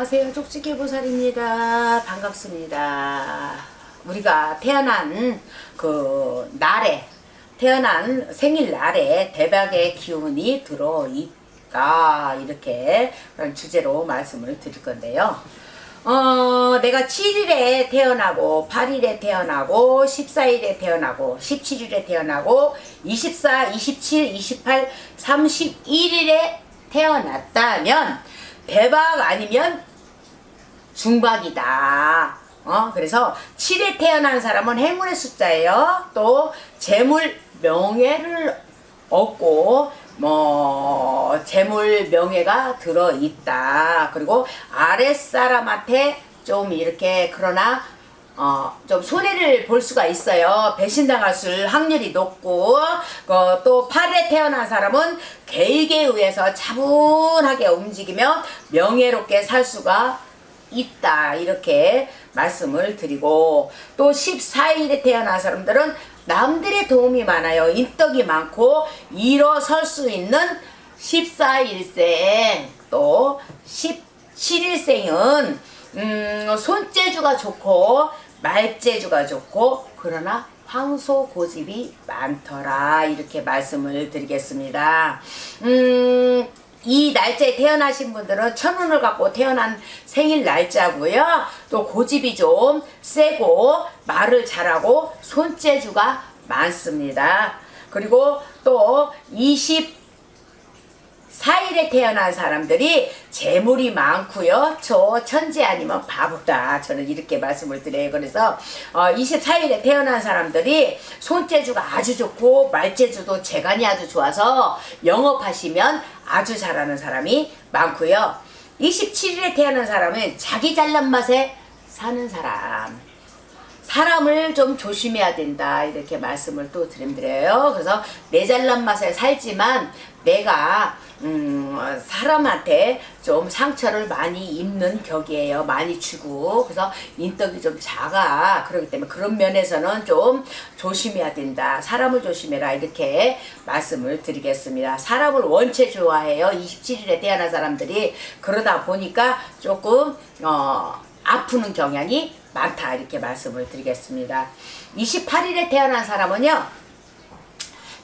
안녕하세요. 쪽지게 보살입니다. 반갑습니다. 우리가 태어난 그 날에 태어난 생일 날에 대박의 기운이 들어 있다 이렇게 주제로 말씀을 드릴 건데요. 어, 내가 7일에 태어나고 8일에 태어나고 14일에 태어나고 17일에 태어나고 24, 27, 28, 31일에 태어났다면 대박 아니면 중박이다. 어, 그래서 7에 태어난 사람은 행운의 숫자예요. 또 재물 명예를 얻고 뭐 재물 명예가 들어 있다. 그리고 아랫사람한테 좀 이렇게 그러나 어, 좀 손해를 볼 수가 있어요. 배신당할 수 확률이 높고, 어, 또 8에 태어난 사람은 계획에 의해서 차분하게 움직이며 명예롭게 살 수가 있다. 이렇게 말씀을 드리고, 또 14일에 태어난 사람들은 남들의 도움이 많아요. 인덕이 많고, 일어설 수 있는 14일생, 또 17일생은 음, 손재주가 좋고 말재주가 좋고 그러나 황소 고집이 많더라 이렇게 말씀을 드리겠습니다. 음, 이 날짜에 태어나신 분들은 천운을 갖고 태어난 생일 날짜고요. 또 고집이 좀 세고 말을 잘하고 손재주가 많습니다. 그리고 또 20, 4일에 태어난 사람들이 재물이 많고요. 저 천재 아니면 바보다. 저는 이렇게 말씀을 드려요. 그래서 어, 24일에 태어난 사람들이 손재주가 아주 좋고 말재주도 재간이 아주 좋아서 영업하시면 아주 잘하는 사람이 많고요. 27일에 태어난 사람은 자기 잘난 맛에 사는 사람. 사람을 좀 조심해야 된다 이렇게 말씀을 또 드림드려요. 그래서 내 잘난 맛에 살지만 내가 음, 사람한테 좀 상처를 많이 입는 격이에요. 많이 주고 그래서 인덕이 좀 작아 그렇기 때문에 그런 면에서는 좀 조심해야 된다. 사람을 조심해라 이렇게 말씀을 드리겠습니다. 사람을 원체 좋아해요. 27일에 태어난 사람들이 그러다 보니까 조금 어, 아프는 경향이 많다 이렇게 말씀을 드리겠습니다. 28일에 태어난 사람은요.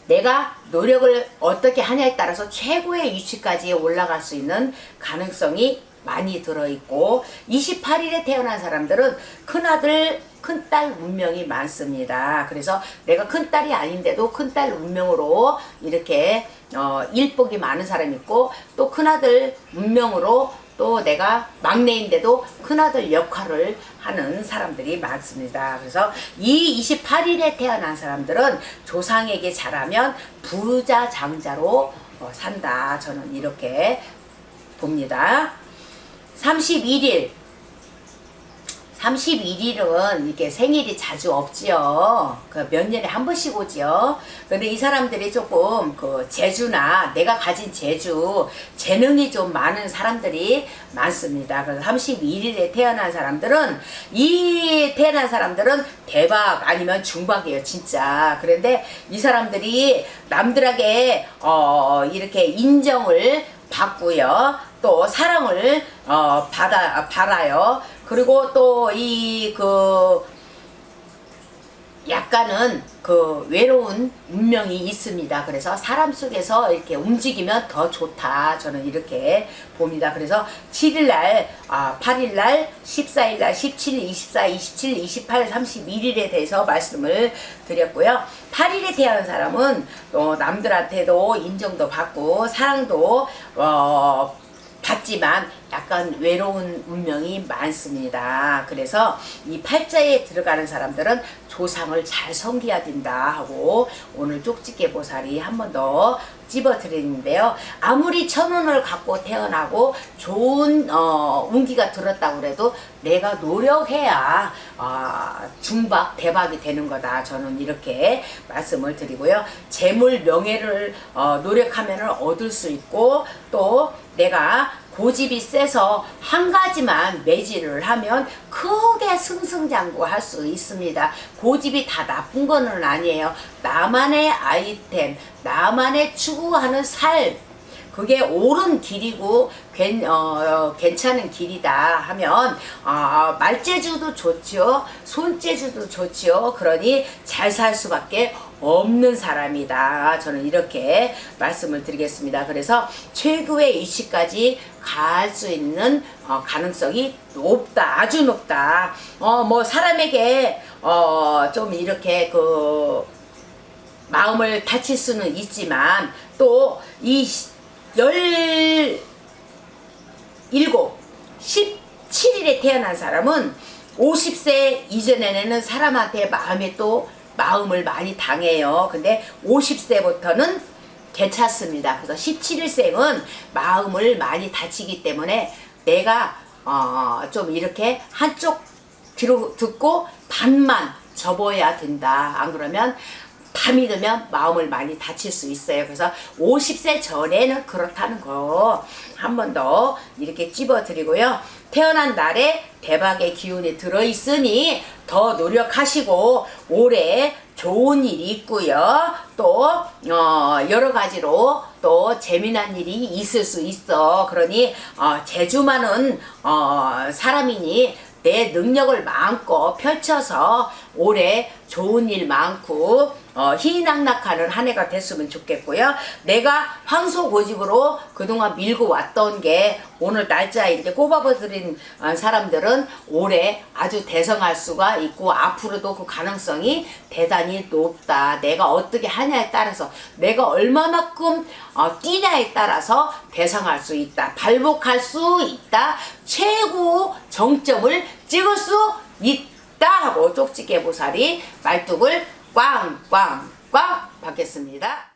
내가 노력을 어떻게 하냐에 따라서 최고의 위치까지 올라갈 수 있는 가능성이 많이 들어있고 28일에 태어난 사람들은 큰아들 큰딸 운명이 많습니다. 그래서 내가 큰딸이 아닌데도 큰딸 운명으로 이렇게 어, 일복이 많은 사람이 있고 또 큰아들 운명으로 또 내가 막내인데도 큰아들 역할을 하는 사람들이 많습니다. 그래서 이 28일에 태어난 사람들은 조상에게 잘하면 부자 장자로 어, 산다. 저는 이렇게 봅니다. 31일 31일은 이게 생일이 자주 없지요. 그 몇 년에 한 번씩 오지요. 근데 이 사람들이 조금 그 재주나 내가 가진 재주, 재능이 좀 많은 사람들이 많습니다. 그래서 31일에 태어난 사람들은 이 태어난 사람들은 대박 아니면 중박이에요, 진짜. 그런데 이 사람들이 남들에게 어 이렇게 인정을 받고요. 또 사랑을 어 받아 받아요. 그리고 또 이 그 약간은 그 외로운 운명이 있습니다. 그래서 사람 속에서 이렇게 움직이면 더 좋다. 저는 이렇게 봅니다. 그래서 7일날, 아, 8일날, 14일날, 17, 24, 27, 28, 31일에 대해서 말씀을 드렸고요. 8일에 태어난 사람은 또 남들한테도 인정도 받고 사랑도 어, 받지만 약간 외로운 운명이 많습니다. 그래서 이 팔자에 들어가는 사람들은 조상을 잘 섬겨야 된다 하고 오늘 쪽집게 보살이 한 번 더 집어드리는데요. 아무리 천운을 갖고 태어나고 좋은 어, 운기가 들었다고 그래도 내가 노력해야 어, 중박 대박이 되는 거다. 저는 이렇게 말씀을 드리고요. 재물 명예를 어, 노력하면 얻을 수 있고 또 내가 고집이 세서 한 가지만 매질을 하면 크게 승승장구할 수 있습니다. 고집이 다 나쁜 거는 아니에요. 나만의 아이템, 나만의 추구하는 삶, 그게 옳은 길이고 괜, 어, 괜찮은 길이다 하면 어, 말재주도 좋죠. 손재주도 좋죠. 그러니 잘 살 수밖에 없는 사람이다. 저는 이렇게 말씀을 드리겠습니다. 그래서 최고의 이시까지 갈 수 있는 어, 가능성이 높다. 아주 높다. 어, 뭐 사람에게 어, 좀 이렇게 그 마음을 다칠 수는 있지만 또 이 열 일곱, 17일에 태어난 사람은 50세 이전에는 사람한테 마음에 또 마음을 많이 당해요. 근데 50세부터는 괜찮습니다. 그래서 17일생은 마음을 많이 다치기 때문에 내가 어, 좀 이렇게 한쪽 귀로 듣고 반만 접어야 된다. 안 그러면 밤이 되면 마음을 많이 다칠 수 있어요. 그래서 50세 전에는 그렇다는 거 한 번 더 이렇게 찝어드리고요. 태어난 날에 대박의 기운이 들어있으니 더 노력하시고 올해 좋은 일이 있고요. 또 어, 여러 가지로 또 재미난 일이 있을 수 있어. 그러니 어, 재주 많은 어, 사람이니 내 능력을 마음껏 펼쳐서 올해 좋은 일 많고 어, 희낙낙하는 한 해가 됐으면 좋겠고요. 내가 황소 고집으로 그동안 밀고 왔던 게 오늘 이렇게 꼽아버린 어, 사람들은 올해 아주 대성할 수가 있고 앞으로도 그 가능성이 대단히 높다. 내가 어떻게 하냐에 따라서 내가 얼마만큼 어, 뛰냐에 따라서 대성할 수 있다. 발복할 수 있다. 최고 정점을 찍을 수 있다 하고 쪽지게 보살이 말뚝을 꽝꽝꽝 받겠습니다.